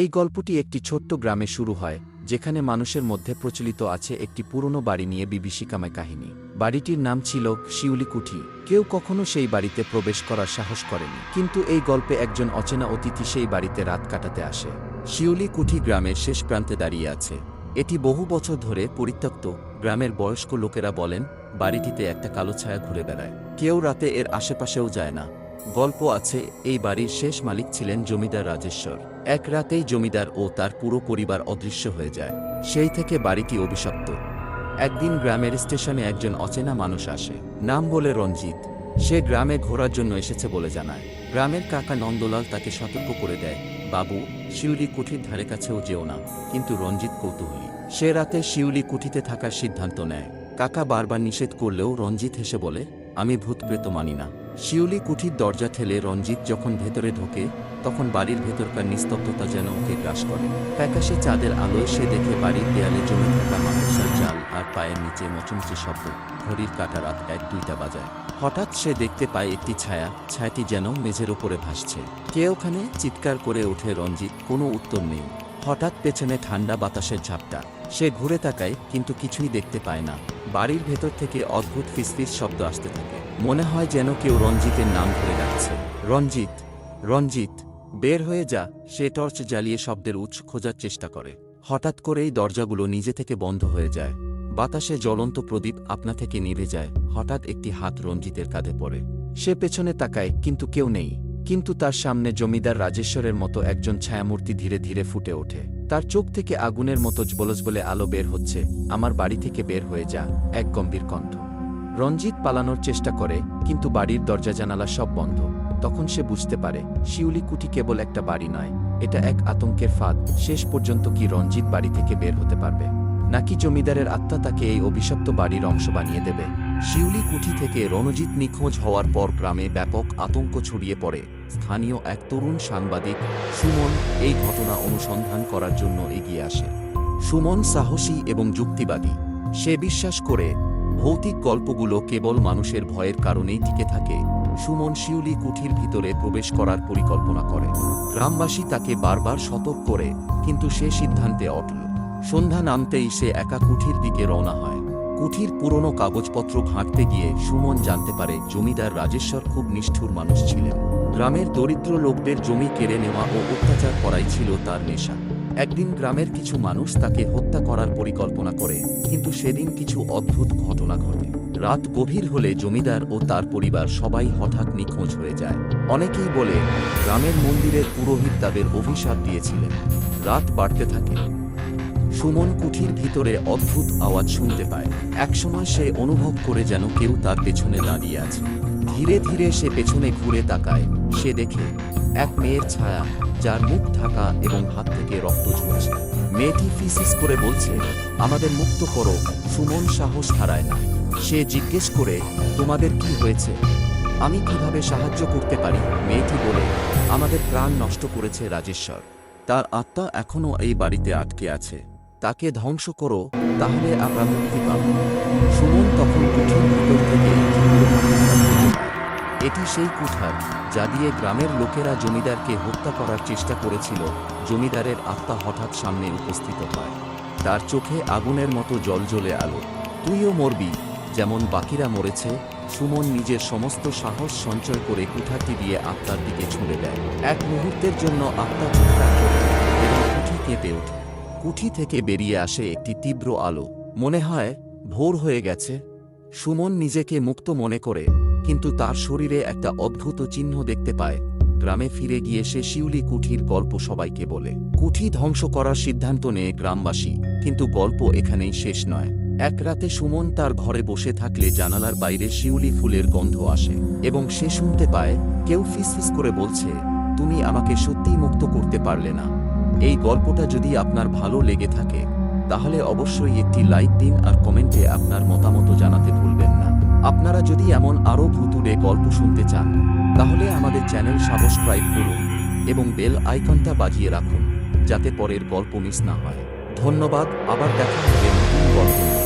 এই গল্পটি একটি ছোট্ট গ্রামে শুরু হয়, যেখানে মানুষের মধ্যে প্রচলিত আছে একটি পুরনো বাড়ি নিয়ে বিভীষিকাময় কাহিনী। বাড়িটির নাম ছিল শিউলি কুঠি কেউ কখনো সেই বাড়িতে প্রবেশ করার সাহস করেনি, কিন্তু এই গল্পে একজন অচেনা অতিথি সেই বাড়িতে রাত কাটাতে আসে। শিউলি কুঠি গ্রামের শেষ প্রান্তে দাঁড়িয়ে আছে। এটি বহু বছর ধরে পরিত্যক্ত। গ্রামের বয়স্ক লোকেরা বলেন, বাড়িটিতে একটা কালো ছায়া ঘুরে বেড়ায়। কেউ রাতে এর আশেপাশেও যায় না। গল্প আছে, এই বাড়ির শেষ মালিক ছিলেন জমিদার রাজেশ্বর। এক রাতেই জমিদার ও তার পুরো পরিবার অদৃশ্য হয়ে যায়। সেই থেকে বাড়িটি অভিশপ্ত। একদিন গ্রামের স্টেশনে একজন অচেনা মানুষ আসে, নাম বলে রঞ্জিত। সে গ্রামে ঘোরার জন্য এসেছে বলে জানায়। গ্রামের কাকা নন্দলাল তাকে সতর্ক করে দেয়, বাবু, শিউলি কুঠির ধারে কাছেও যেও না। কিন্তু রঞ্জিত কৌতূহলী। সে রাতে শিউলি কুঠিতে থাকার সিদ্ধান্ত নেয়। কাকা বারবার নিষেধ করলেও রঞ্জিত হেসে বলে, আমি ভূতপ্রেত মানি না। শিউলি কুঠির দরজা ঠেলে রঞ্জিত যখন ভেতরে ঢোকে, তখন বাড়ির ভেতরকার নিস্তব্ধতা যেন ওকে গ্রাস করে। প্যাকাশে চাঁদের আলোয় সে দেখে বাড়ির দেয়ালে জমে থাকা মাকড়সার জাল আর পায়ের নিচে মচমচে শব্দ, ঘড়ির কাটা রাত এক দুইটা বাজায়। হঠাৎ সে দেখতে পায় একটি ছায়া, ছায়াটি যেন মেঝের ওপরে ভাসছে। কে ওখানে? চিৎকার করে ওঠে রঞ্জিত, কোনো উত্তর নেই। হঠাৎ পেছনে ঠান্ডা বাতাসের ঝাপটা। সে ঘুরে তাকায়, কিন্তু কিছুই দেখতে পায় না। বাড়ির ভেতর থেকে অদ্ভুত ফিসফিস শব্দ আসতে থাকে। মনে হয় যেন কেউ রঞ্জিতের নাম ধরে ডাকছে। রঞ্জিত রঞ্জিত, বের হয়ে যা, সে টর্চ জ্বালিয়ে শব্দের উৎস খোঁজার চেষ্টা করে। হঠাৎ করেই দরজাগুলো নিজে থেকে বন্ধ হয়ে যায়। বাতাসে জ্বলন্ত প্রদীপ আপনা থেকে নিভে যায়। হঠাৎ একটি হাত রঞ্জিতের কাঁধে পড়ে। সে পেছনে তাকায়, কিন্তু কেউ নেই। কিন্তু তার সামনে জমিদার রাজেশ্বরের মতো একজন ছায়ামূর্তি ধীরে ধীরে ফুটে ওঠে। তার চোখ থেকে আগুনের মতো বলজ বলে আলো বের হচ্ছে। আমার বাড়ি থেকে বের হয়ে যা, এক গম্ভীর কণ্ঠ। রঞ্জিত পালানোর চেষ্টা করে, কিন্তু বাড়ির দরজা জানালা সব বন্ধ। তখন সে বুঝতে পারে, শিউলি কুটি কেবল একটা বাড়ি নয়, এটা এক আতঙ্কের ফাঁদ, শেষ পর্যন্ত কি রঞ্জিত বাড়ি থেকে বের হতে পারবে? নাকি জমিদারের আত্মা তাকে এই অভিশপ্ত বাড়ির অংশ বানিয়ে দেবে? শিউলি কুঠি থেকে রণজিৎ নিখোঁজ হওয়ার পর গ্রামে ব্যাপক আতঙ্ক ছড়িয়ে পড়ে। স্থানীয় এক তরুণ সাংবাদিক, সুমন, এই ঘটনা অনুসন্ধান করার জন্য এগিয়ে আসে। সুমন সাহসী এবং যুক্তিবাদী। সে বিশ্বাস করে ভৌতিক গল্পগুলো কেবল মানুষের ভয়ের কারণেই টিকে থাকে। সুমন শিউলি কুঠির ভিতরে প্রবেশ করার পরিকল্পনা করে। গ্রামবাসী তাকে বারবার সতর্ক করে, কিন্তু সে সিদ্ধান্তে অটল। সন্ধ্যা নামতেই সে একা কুঠির দিকে রওনা হয়। কুঠির পুরনো কাগজপত্র ঘাঁটতে গিয়ে সুমন জানতে পারে জমিদার রাজেশ্বর খুব নিষ্ঠুর মানুষ ছিলেন। গ্রামের দরিদ্র লোকদের জমি কেড়ে নেওয়া ও অত্যাচার করাই ছিল তার নেশা। একদিন গ্রামের কিছু মানুষ তাকে হত্যা করার পরিকল্পনা করে, কিন্তু সেদিন কিছু অদ্ভুত ঘটনা ঘটে। রাত গভীর হলে জমিদার ও তার পরিবার সবাই হঠাৎ নিখোঁজ হয়ে যায়। অনেকেই বলে, গ্রামের মন্দিরের পুরোহিত তাদের অভিশাপ দিয়েছিলেন। রাত বাড়তে থাকে। সুমন কুঠির ভিতরে অদ্ভুত আওয়াজ শুনতে পায়। একসময় সে অনুভব করে যেন কেউ তার পেছনে দাঁড়িয়ে আছে। ধীরে ধীরে সে পেছনে ঘুরে তাকায়। সে দেখে এক মেয়ের ছায়া, যার মুখ ঢাকা এবং হাত থেকে রক্ত ঝরছে। মেয়েটি ফিসিস করে বলছে, আমাদের মুক্ত করো, সুমন সাহস হারায় না। সে জিজ্ঞেস করে, তোমাদের কি হয়েছে? আমি কীভাবে সাহায্য করতে পারি? মেয়েটি বলে, আমাদের প্রাণ নষ্ট করেছে রাজেশ্বর। তার আত্মা এখনও এই বাড়িতে আটকে আছে। তাকে ধ্বংস করো, তাহলে আমরা মুক্তি পাব। সুমন তখন কুঠির ভিতর থেকে। এটি সেই কুঠার যা দিয়ে গ্রামের লোকেরা জমিদারকে হত্যা করার চেষ্টা করেছিল। জমিদারের আত্মা হঠাৎ সামনে উপস্থিত হয়। তার চোখে আগুনের মতো জল জ্বলে আলো। তুইও মরবি, যেমন বাকিরা মরেছে, সুমন নিজের সমস্ত সাহস সঞ্চয় করে কুঠারটি দিয়ে আত্মার দিকে ছুঁড়ে দেয়। এক মুহূর্তের জন্য আত্মা এবং কুঠি কেঁপে ওঠে। কুঠি থেকে বেরিয়ে আসে একটি তীব্র আলো। মনে হয় ভোর হয়ে গেছে। সুমন নিজেকে মুক্ত মনে করে, কিন্তু তার শরীরে একটা অদ্ভুত চিহ্ন দেখতে পায়। গ্রামে ফিরে গিয়ে সে শিউলি কুঠির গল্প সবাইকে বলে। কুঠি ধ্বংস করার সিদ্ধান্ত নেয় গ্রামবাসী, কিন্তু গল্প এখানেই শেষ নয়। এক রাতে সুমন তার ঘরে বসে থাকলে জানালার বাইরে শিউলি ফুলের গন্ধ আসে এবং সে শুনতে পায়, কেউ ফিসফিস করে বলছে, তুমি আমাকে সত্যিই মুক্ত করতে পারলে না। এই গল্পটা যদি আপনার ভালো লেগে থাকে, তাহলে অবশ্যই একটি লাইক দিন আর কমেন্টে আপনার মতামত জানাতে ভুলবেন না আপনারা যদি এমন আরও ভুতুরে গল্প শুনতে চান, তাহলে আমাদের চ্যানেল সাবস্ক্রাইব করুন এবং বেল আইকনটা বাজিয়ে রাখুন, যাতে পরের গল্প মিস না হয় ধন্যবাদ, আবার দেখা হবে নতুন গল্প।